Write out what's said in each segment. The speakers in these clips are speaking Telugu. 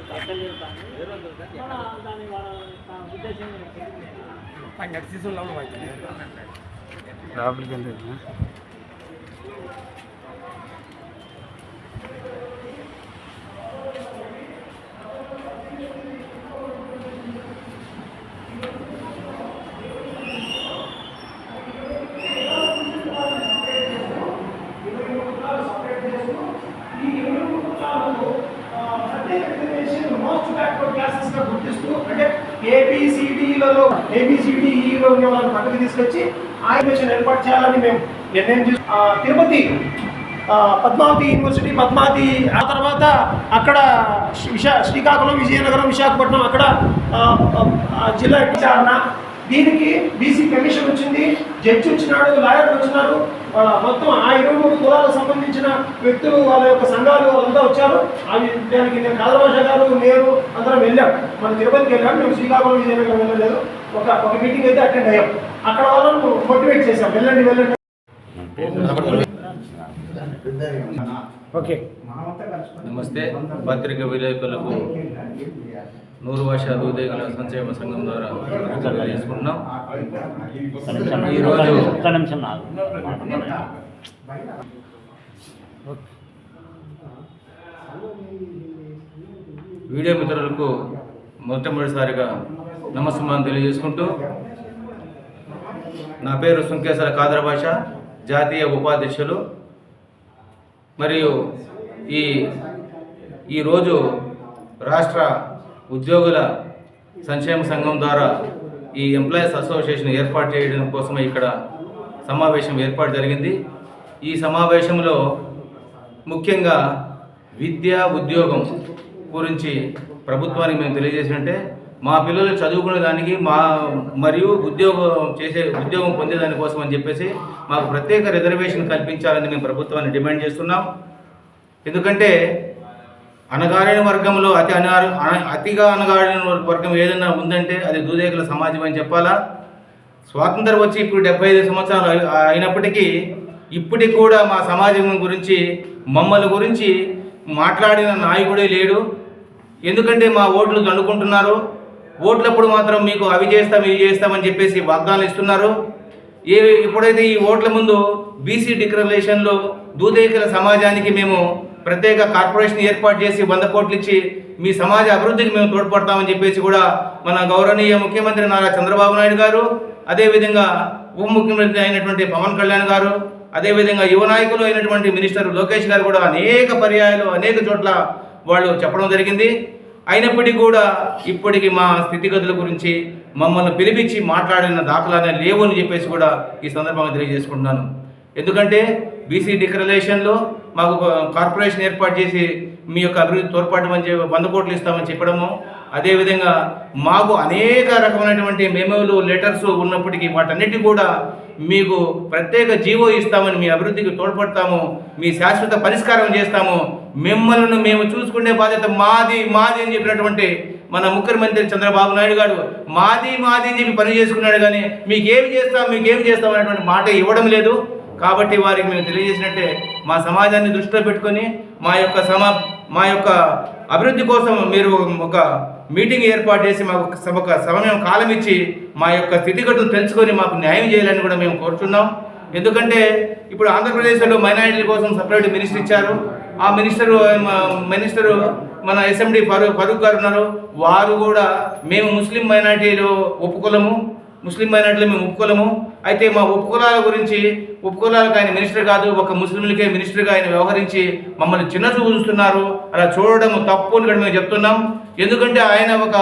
పెట్టాను ఎక్కడ ఏబిసిడిఈలో ఉన్న వాళ్ళని పక్కకి తీసుకొచ్చి ఆ ఎడ్యుకేషన్ ఏర్పాటు చేయాలని మేము నిర్ణయం చేసి తిరుపతి పద్మావతి యూనివర్సిటీ పద్మావతి ఆ తర్వాత అక్కడ విశా శ్రీకాకుళం విజయనగరం విశాఖపట్నం అక్కడ జిల్లా విచారణ. దీనికి బీసీ కమిషన్ వచ్చింది. జడ్జి వచ్చినాడు లాయర్లు వచ్చినారు. మొత్తం ఆ ఇరవై మూడు కులాలకు సంబంధించిన వ్యక్తులు వాళ్ళ యొక్క సంఘాలు వాళ్ళంతా వచ్చారు. అవి దానికి నేను కాదరభాష గారు నేను అందరం వెళ్ళాం. మన తిరుపతికి వెళ్ళాం. మేము శ్రీకాకుళం విజయనగరం వెళ్ళలేదు. ఒక ఒక మీటింగ్ అయితే అటెండ్ అయ్యాం. అక్కడ వాళ్ళను మోటివేట్ చేశాం. వెళ్ళండి వెళ్ళండి. ఓకే. నమస్తే. పత్రిక విలేకరులకు నూరు భాష దూదేగల సంక్షేమ సంఘం ద్వారా నిమిషం ఈరోజు వీడియో మిత్రులకు మొట్టమొదటిసారిగా నమస్కారం తెలియజేసుకుంటూ నా పేరు సుంకేశ్వర కాదర భాష జాతీయ ఉపాధ్యక్షులు. మరియు ఈ ఈరోజు రాష్ట్ర ఉద్యోగుల సంక్షేమ సంఘం ద్వారా ఈ ఎంప్లాయీస్ అసోసియేషన్ ఏర్పాటు చేయడం కోసం ఇక్కడ సమావేశం ఏర్పాటు జరిగింది. ఈ సమావేశంలో ముఖ్యంగా విద్య ఉద్యోగం గురించి ప్రభుత్వానికి మేము తెలియజేసినట్టే మా పిల్లలు చదువుకునే దానికి మా మరియు ఉద్యోగం చేసే ఉద్యోగం పొందేదాని కోసం అని చెప్పేసి మాకు ప్రత్యేక రిజర్వేషన్ కల్పించాలని మేము ప్రభుత్వాన్ని డిమాండ్ చేస్తున్నాం. ఎందుకంటే అణగారిన వర్గంలో అతి అనారు అతిగా అణగారిన వర్గం ఏదైనా ఉందంటే అది దూదేకుల సమాజం అని చెప్పాలా? స్వాతంత్రం వచ్చి ఇప్పుడు డెబ్బై ఐదు సంవత్సరాలు అయినప్పటికీ ఇప్పటికి కూడా మా సమాజం గురించి మమ్మల్ని గురించి మాట్లాడిన నాయకుడే లేడు. ఎందుకంటే మా ఓట్లు దండుకుంటున్నారు. ఓట్లప్పుడు మాత్రం మీకు అవి చేస్తాం ఇవి చేస్తామని చెప్పేసి వాగ్దానాలు ఇస్తున్నారు. ఏ ఎప్పుడైతే ఈ ఓట్ల ముందు బీసీ డిక్లరేషన్లో దూదేకల సమాజానికి మేము ప్రత్యేక కార్పొరేషన్ ఏర్పాటు చేసి వంద కోట్లు ఇచ్చి మీ సమాజ అభివృద్ధికి మేము తోడ్పడతామని చెప్పేసి కూడా మన గౌరవనీయ ముఖ్యమంత్రి నారా చంద్రబాబు నాయుడు గారు అదేవిధంగా ఉప ముఖ్యమంత్రి అయినటువంటి పవన్ కళ్యాణ్ గారు అదేవిధంగా యువ నాయకులు అయినటువంటి మినిస్టర్ లోకేష్ గారు కూడా అనేక పర్యాయాలు అనేక చోట్ల వాళ్ళు చెప్పడం జరిగింది. అయినప్పటికీ కూడా ఇప్పటికి మా స్థితిగతుల గురించి మమ్మల్ని పిలిపించి మాట్లాడిన దాఖలానే లేవు అని చెప్పేసి కూడా ఈ సందర్భంగా తెలియజేసుకుంటున్నాను. ఎందుకంటే బీసీ డిక్లరేషన్లో మాకు కార్పొరేషన్ ఏర్పాటు చేసి మీ యొక్క అభివృద్ధి తోడ్పాటు మంచి వంద కోట్లు ఇస్తామని చెప్పడము అదేవిధంగా మాకు అనేక రకమైనటువంటి మెమోలు లెటర్స్ ఉన్నప్పటికీ వాటన్నిటి కూడా మీకు ప్రత్యేక జీవో ఇస్తామని మీ అభివృద్ధికి తోడ్పడతాము మీ శాశ్వత పరిష్కారం చేస్తాము. మిమ్మల్ని మేము చూసుకునే బాధ్యత మాది మాది అని చెప్పినటువంటి మన ముఖ్యమంత్రి చంద్రబాబు నాయుడు గారు మాది మాది అని చెప్పి పని చేసుకున్నాడు కానీ మీకేమి చేస్తాం మీకేమి చేస్తాం అనేటువంటి మాట ఇవ్వడం లేదు. కాబట్టి వారికి మేము తెలియజేసినట్టే మా సమాజాన్ని దృష్టిలో పెట్టుకొని మా యొక్క సమా మా యొక్క అభివృద్ధి కోసం మీరు ఒక మీటింగ్ ఏర్పాటు చేసి మాకు ఒక- సమయం కాలం ఇచ్చి మా యొక్క స్థితిగతులు తెలుసుకొని మాకు న్యాయం చేయాలని కూడా మేము కోరుతున్నాం ఎందుకంటే ఇప్పుడు ఆంధ్రప్రదేశ్లో మైనారిటీల కోసం సపరేట్ మినిస్టర్ ఇచ్చారు. ఆ మినిస్టర్ మినిస్టర్ మన ఎస్ఎండి ఫరూక్ ఫరూక్ గారు ఉన్నారు. వారు కూడా మేము ముస్లిం మైనారిటీలు ఒప్పుకోలేము. ముస్లిం మైనార్టీలు మేము ఒప్పుకోలేము. అయితే మా ఉపకులాల గురించి ఉపకులాలకు ఆయన మినిస్టర్ కాదు ఒక ముస్లింలకే మినిస్టర్గా ఆయన వ్యవహరించి మమ్మల్ని చిన్న చూస్తున్నారు. అలా చూడడం తప్పు అని కూడా మేము చెప్తున్నాం. ఎందుకంటే ఆయన ఒక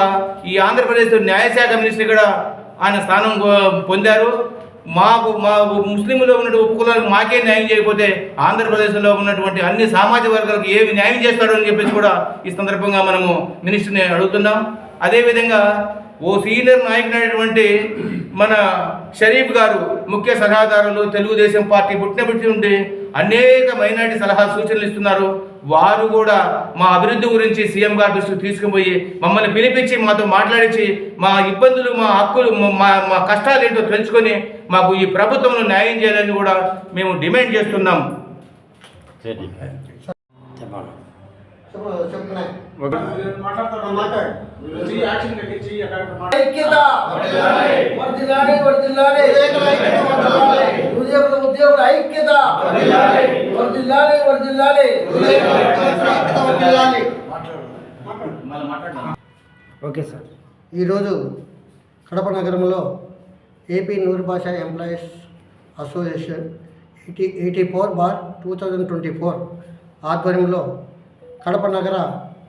ఈ ఆంధ్రప్రదేశ్ న్యాయశాఖ మినిస్టర్ కూడా ఆయన స్థానం పొందారు. మాకు మా ముస్లింలో ఉన్న ఉపకులాలకు మాకే న్యాయం చేయకపోతే ఆంధ్రప్రదేశ్లో ఉన్నటువంటి అన్ని సామాజిక వర్గాలకు ఏమి న్యాయం చేస్తాడు అని చెప్పేసి కూడా ఈ సందర్భంగా మనము మినిస్టర్ని అడుగుతున్నాం. అదేవిధంగా ఓ సీనియర్ నాయకుడైనటువంటి మన షరీఫ్ గారు ముఖ్య సలహాదారులు తెలుగుదేశం పార్టీ పుట్టినప్పటి నుండి అనేక మైనారిటీ సలహా సూచనలు ఇస్తున్నారు. వారు కూడా మా అభివృద్ధి గురించి సీఎం గారి దృష్టికి తీసుకుపోయి మమ్మల్ని పిలిపించి మాతో మాట్లాడించి మా ఇబ్బందులు మా హక్కులు మా మా కష్టాలు ఏంటో తెలుసుకొని మాకు ఈ ప్రభుత్వంలో న్యాయం చేయాలని కూడా మేము డిమాండ్ చేస్తున్నాం. ఉద్యోగుల ఉద్యోగుల ఐక్యత. వర్ధిల్లాలి. Okay sir. ఈరోజు కడప నగరంలో AP Noor Basha employees association eighty eighty four bar two thousand twenty four ఆధ్వర్యంలో కడప నగర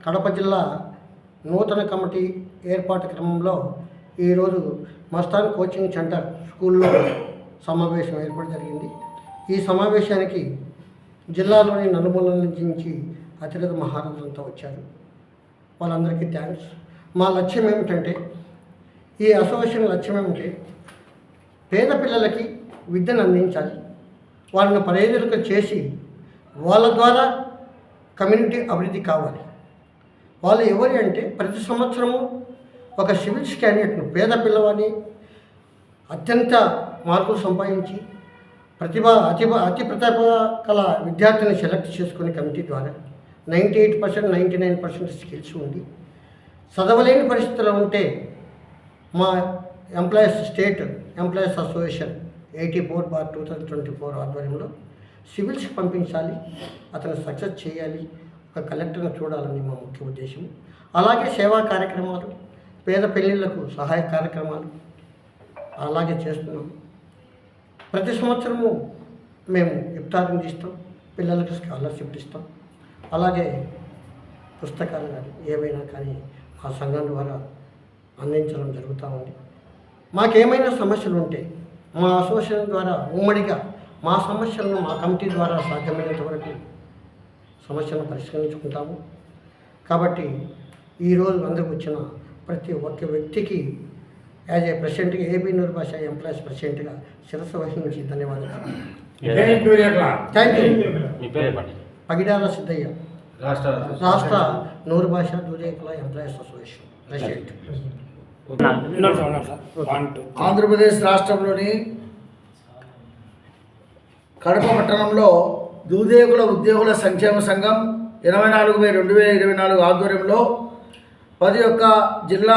కడప జిల్లా నూతన కమిటీ ఏర్పాటు క్రమంలో ఈరోజు మస్తాన్ కోచింగ్ సెంటర్ స్కూల్లో సమావేశం ఏర్పాటు జరిగింది. ఈ సమావేశానికి జిల్లాలోని నలుమూలల నుంచి అతిరథ మహారాజులంతా వచ్చారు. వాళ్ళందరికీ థ్యాంక్స్. మా లక్ష్యం ఏమిటంటే ఈ అసోసియేషన్ లక్ష్యం ఏమిటంటే పేద పిల్లలకి విద్యను అందించాలి. వాళ్ళని పర్యటనకు చేసి వాళ్ళ ద్వారా కమ్యూనిటీ అభివృద్ధి కావాలి. వాళ్ళు ఎవరి అంటే ప్రతి సంవత్సరము ఒక సివిల్స్ క్యాండిడేట్ను పేద పిల్లవాడిని అత్యంత మార్కులు సంపాదించి ప్రతిభ అతి అతి ప్రతిభ కల విద్యార్థిని సెలెక్ట్ చేసుకునే కమిటీ ద్వారా ninety eight percent ninety nine percent skills ఉంది చదవలేని పరిస్థితుల్లో ఉంటే మా employees state employees association eighty four bar two thousand twenty four ఆధ్వర్యంలో సివిల్స్ పంపించాలి అతను సక్సెస్ చేయాలి ఒక కలెక్టర్ని చూడాలని మా ముఖ్య ఉద్దేశం. అలాగే సేవా కార్యక్రమాలు పేద పెళ్ళిళ్ళకు సహాయ కార్యక్రమాలు అలాగే చేస్తున్నాం. ప్రతి సంవత్సరము మేము ఇఫ్తారం తీస్తాం పిల్లలకు స్కాలర్షిప్ ఇస్తాం. అలాగే పుస్తకాలు కానీ ఏవైనా కానీ మా సంఘం ద్వారా అందించడం జరుగుతూ ఉంది. మాకేమైనా సమస్యలు ఉంటే మా అసోసియేషన్ ద్వారా ఉమ్మడిగా మా సమస్యలను మా కమిటీ ద్వారా సాధ్యమైనంత వరకు సమస్యలను పరిష్కరించుకుంటాము. కాబట్టి ఈరోజు అందరికి వచ్చిన ప్రతి ఒక్క వ్యక్తికి యాజ్ ఏ ప్రెసిడెంట్గా ఏపీ నూరు భాష ఎంప్లాయీస్ ప్రెసిడెంట్గా శిరస్సు వహించి ధన్యవాదాలు. Thank you. పగిడాల సిద్ధయ్య. రాష్ట్ర రాష్ట్ర Noor Basha Dudekula employees association president. Andhra Pradesh రాష్ట్రంలోని కడప పట్టణంలో దూదేకుల ఉద్యోగుల సంక్షేమ సంఘం ఇరవై నాలుగు మే రెండు వేల ఇరవై నాలుగు ఆధ్వర్యంలో పది యొక్క జిల్లా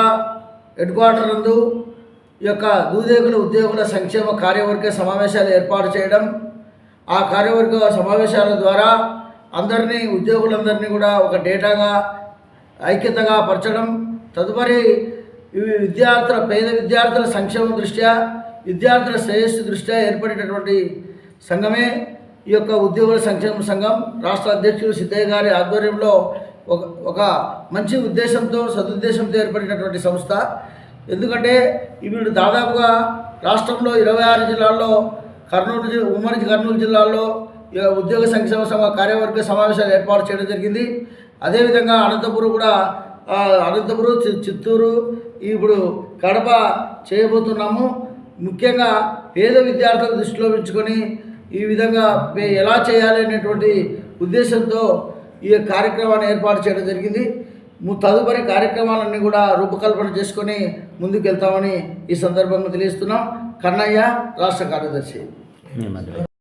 హెడ్ క్వార్టర్ నందు ఈ యొక్క దూదేకుల ఉద్యోగుల సంక్షేమ కార్యవర్గ సమావేశాలు ఏర్పాటు చేయడం ఆ కార్యవర్గ సమావేశాల ద్వారా అందరినీ ఉద్యోగులందరినీ కూడా ఒక డేటాగా ఐక్యతగా పరచడం తదుపరి ఇవి విద్యార్థుల పేద విద్యార్థుల సంక్షేమ దృష్ట్యా విద్యార్థుల శ్రేయస్సు దృష్ట్యా ఏర్పడేటటువంటి సంఘమే ఈ యొక్క ఉద్యోగుల సంక్షేమ సంఘం. రాష్ట్ర అధ్యక్షుడు సిద్ధయ్య గారి ఆధ్వర్యంలో ఒక ఒక మంచి ఉద్దేశంతో సదుద్దేశంతో ఏర్పడినటువంటి సంస్థ. ఎందుకంటే వీడు దాదాపుగా రాష్ట్రంలో ఇరవై ఆరు జిల్లాల్లో కర్నూలు జి- ఉమ్మడి కర్నూలు జిల్లాల్లో ఈ ఉద్యోగ సంక్షేమ సంఘ కార్యవర్గ సమావేశాలు ఏర్పాటు చేయడం జరిగింది. అదేవిధంగా అనంతపురం కూడా అనంతపురం చి- చిత్తూరు ఇప్పుడు కడప చేయబోతున్నాము. ముఖ్యంగా పేద విద్యార్థులను దృష్టిలో ఉంచుకొని ఈ విధంగా మేము ఎలా చేయాలి అనేటువంటి ఉద్దేశంతో ఈ కార్యక్రమాన్ని ఏర్పాటు చేయడం జరిగింది. తదుపరి కార్యక్రమాలన్నీ కూడా రూపకల్పన చేసుకొని ముందుకు వెళ్తామని ఈ సందర్భంగా తెలియజేస్తున్నాం. కన్నయ్య రాష్ట్ర కార్యదర్శి.